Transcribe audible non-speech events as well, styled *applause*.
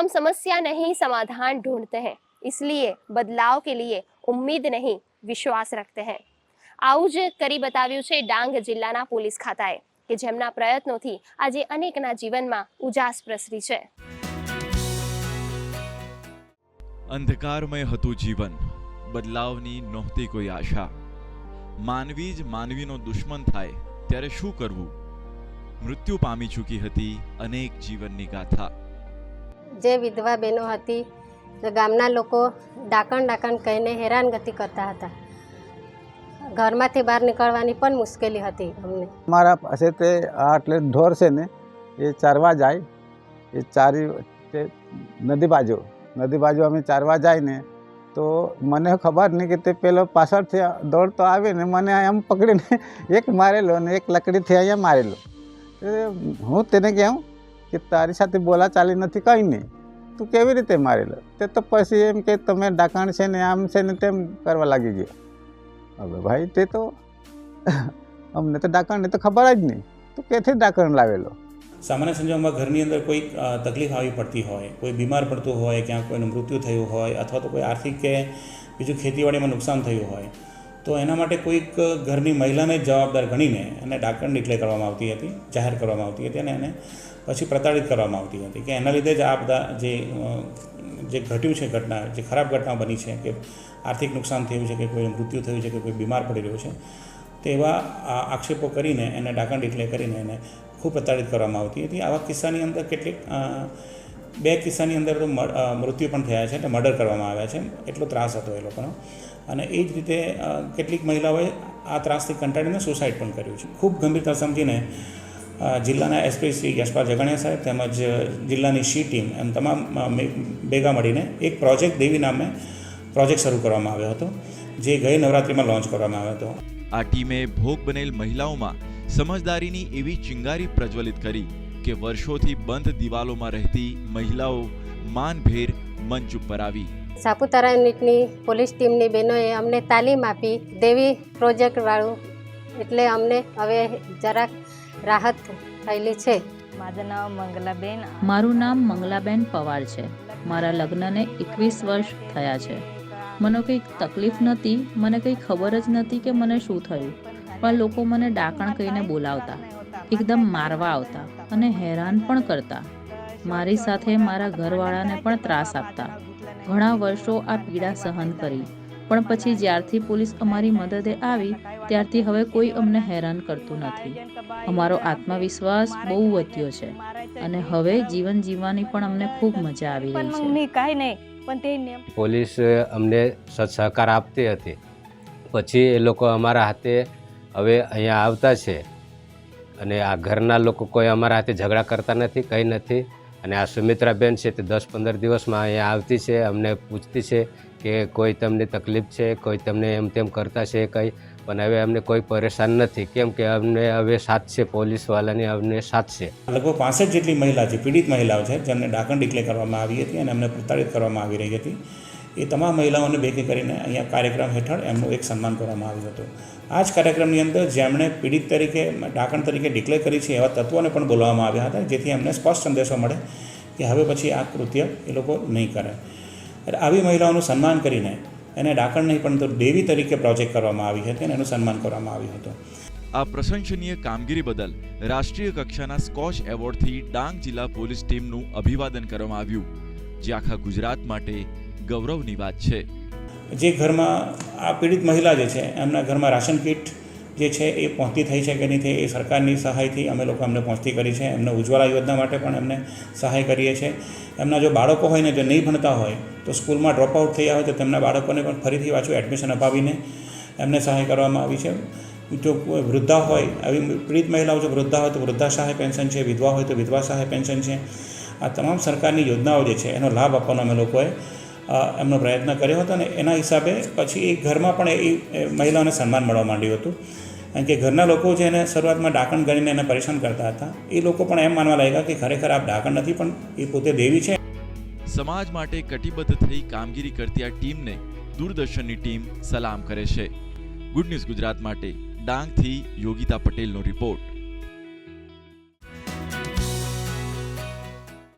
हम समस्या नहीं समाधान ढूंढते हैं इसलिए बदलाव के लिए उम्मीद नहीं વિશ્વાસ રખતે हैं આવું જ કરી બતાવ્યું છે ડાંગ જિલ્લાના પોલીસ ખાતાએ કે જેમના પ્રયત્નોથી આજે અનેકના જીવનમાં ઉજાસ પ્રસરી છે અંધકારમય હતું જીવન બદલાવની નહોતી કોઈ આશા માનવી જ માનવીનો દુશ્મન થાય ત્યારે શું કરવું મૃત્યુ પામી ચૂકી હતી અનેક જીવનની ગાથા જે વિધવા બહેનો હતી ગામના લોકો ડાકણ ડાકણ કહીને હેરાનગતિ કરતા હતા. ઘરમાંથી બહાર નીકળવાની પણ મુશ્કેલી હતી અમને. મારા પાસે તે આટલે ઢોર છે ને, એ ચારવા જાય, એ ચારી નદી બાજુ નદી બાજુ અમે ચારવા જાય ને, તો મને ખબર નહીં કે તે પેલો પાછળથી દોડતો આવે ને, મને એમ પકડીને એક મારેલો ને એક લકડીથી અહીંયા મારેલો. હું તેને કહું કે તારી સાથે બોલા ચાલી નથી, કંઈ નહીં. તું કેવી રીતે મારેલો તે તો પછી એમ કે તમે ડાકણ છે ને, આમ છે ને તેમ કરવા લાગી ગયો. હવે ભાઈ, તે તો *laughs* અમને તો ડાકણને તો ખબર જ નહીં. તું ક્યાંથી ડાકણ લાવેલો? સામાન્ય સંજોગોમાં ઘરની અંદર કોઈ તકલીફ આવી પડતી હોય, કોઈ બીમાર પડતું હોય ક્યાં કોઈનું મૃત્યુ થયું હોય, અથવા તો કોઈ આર્થિક કે બીજું ખેતીવાડીમાં નુકસાન થયું હોય તો એના માટે કોઈક ઘરની મહિલાને જ જવાબદાર ગણીને એને ડાકણ ડિક્લેર કરવામાં આવતી હતી, જાહેર કરવામાં આવતી હતી અને એને પછી પ્રતાડિત કરવામાં આવતી હતી કે એના લીધે જ આ બધા જે જે ઘટ્યું છે ઘટના, જે ખરાબ ઘટના બની છે કે આર્થિક નુકસાન થયું છે કે કોઈ મૃત્યુ થયું છે કે કોઈ બીમાર પડી રહ્યું છે તેવા આક્ષેપો કરીને એને ડાકણ ડિક્લેર કરીને એને ખૂબ પ્રતાડિત કરવામાં આવતી હતી. આવા કિસ્સાની અંદર કેટલીક બે કિસ્સાની અંદર તો મૃત્યુ પણ થયા છે એટલે મર્ડર કરવામાં આવ્યા છે. એટલો ત્રાસ હતો એ લોકોનો. અને એ જ રીતે કેટલીક મહિલાઓએ આ ત્રાસથી કંટાળીને સુસાઇડ પણ કર્યું છે. ખૂબ ગંભીરતા સમજીને જિલ્લાના એસપી શ્રી યશપાલ જગણિયા સાહેબ તેમજ જિલ્લાની શી ટીમ એમ તમામ ભેગા મળીને એક પ્રોજેક્ટ દેવી નામે પ્રોજેક્ટ શરૂ કરવામાં આવ્યો હતો, જે ગઈ નવરાત્રિમાં લોન્ચ કરવામાં આવ્યો હતો. આ ટીમે ભોગ બનેલ મહિલાઓમાં સમજદારીની એવી ચિંગારી પ્રજ્વલિત કરી. કે વર્ષોથી બંધ દિવાલોમાં રહેતી મહિલાઓ માનભેર મંચ ઉપર આવી. સાપુતારા યુનિટની પોલીસ ટીમની બહેનોએ અમને તાલીમ આપી દેવી પ્રોજેક્ટવાળું એટલે અમને હવે જરાક રાહત થયેલી છે. મારું નામ મંગલાબેન. મારું નામ મંગલાબેન પવાર છે. મારા લગ્નને એકવીસ વર્ષ થયા છે. મને કંઈ તકલીફ નહોતી મને કંઈ ખબર જ નહોતી કે મને શું થયું. પણ લોકો મને ડાકણ કહીને બોલાવતા એકદમ મારવા આવતા. અને હેરાન પણ કરતા. મારી સાથે મારા ઘરવાળાને પણ ત્રાસ આપતા. ઘણા વર્ષો આ પીડા સહન કરી. પણ પછી જ્યારથી પોલીસ અમારી મદદે આવી ત્યારથી હવે કોઈ અમને હેરાન કરતું નથી. અમારો આત્મવિશ્વાસ બહુ વધ્યો છે. અને હવે જીવન જીવવાની પણ અમને ખૂબ મજા આવી રહી છે. પોલીસ અમને સહકાર આપતી હતી. પછી એ લોકો અમારા હાથે હવે અહીંયા આવતા છે. અને આ ઘરના લોકો કોઈ અમારા હાથે ઝઘડા કરતા નથી, કંઈ નથી. અને આ સુમિત્રાબેન છે તે દસ પંદર દિવસમાં અહીંયા આવતી છે, અમને પૂછતી છે કે કોઈ તમને તકલીફ છે, કોઈ તમને એમ તેમ કરતા છે કંઈ. પણ હવે અમને કોઈ પરેશાન નથી. કેમ કે અમને હવે સાથ છે પોલીસવાળાની અમને સાથ છે. લગભગ પાસઠ જેટલી મહિલા છે, પીડિત મહિલાઓ છે, જેમને ડાકણ ડિક્લેર કરવામાં આવી હતી અને અમને પ્રતાડિત કરવામાં આવી રહી હતી. એ તમામ મહિલાઓને ભેગી કરીને અહીંયા કાર્યક્રમ હેઠળ એમનું એક સન્માન કરવામાં આવ્યું હતું. આ જ કાર્યક્રમની અંદર જેમણે પીડિત તરીકે, ડાકણ તરીકે ડિક્લેર કરી છે એવા તત્વોને પણ બોલાવવામાં આવ્યા હતા, જેથી એમને સ્પષ્ટ સંદેશો મળે કે હવે પછી આ કૃત્ય એ લોકો નહીં કરે. એટલે આવી મહિલાઓનું સન્માન કરીને એને ડાકણ નહીં, પણ તો દેવી તરીકે પ્રોજેક્ટ કરવામાં આવી હતી અને એનું સન્માન કરવામાં આવ્યું હતું. આ પ્રશંસનીય કામગીરી બદલ રાષ્ટ્રીય કક્ષાના સ્કોચ એવોર્ડથી ડાંગ જિલ્લા પોલીસ ટીમનું અભિવાદન કરવામાં આવ્યું. જે આખા ગુજરાત માટે ગૌરવની વાત છે. જે ઘરમાં આ પીડિત મહિલા જે છે, એમના ઘરમાં રાશન કીટ જે છે, એ પહોંચતી થઈ છે કે નહીં થઈ એ સરકારની સહાયથી અમે લોકો એમને પહોંચતી કરી છે. એમને ઉજ્જવલા યોજના માટે પણ એમને સહાય કરીએ છીએ. એમના જો બાળકો હોય ને જો નહીં ભણતા હોય, તો સ્કૂલમાં ડ્રોપ આઉટ થયા હોય તો તેમના બાળકોને પણ ફરીથી પાછું એડમિશન અપાવીને એમને સહાય કરવામાં આવી છે. જો વૃદ્ધા હોય, આવી પીડિત મહિલાઓ જો વૃદ્ધા હોય તો વૃદ્ધા સહાય પેન્શન છે, વિધવા હોય તો વિધવા સહાય પેન્શન છે. આ તમામ સરકારની યોજનાઓ જે છે, એનો લાભ આપવાનો અમે લોકોએ એમનો પ્રયત્ન કર્યો હતો અને એના હિસાબે પછી એ ઘરમાં પણ એ મહિલાઓને સન્માન મળવા માંડ્યું હતું. કારણ કે ઘરના લોકો જે એને શરૂઆતમાં ડાકણ ગણીને એને પરેશાન કરતા હતા, એ લોકો પણ એમ માનવા લાગ્યા કે ખરેખર આ ડાકણ નથી, પણ એ પોતે દેવી છે. સમાજ માટે કટિબદ્ધ થઈ કામગીરી કરતી આ ટીમને દૂરદર્શનની ટીમ સલામ કરે છે. ગુડ ન્યૂઝ ગુજરાત માટે ડાંગથી યોગિતા પટેલનો રિપોર્ટ.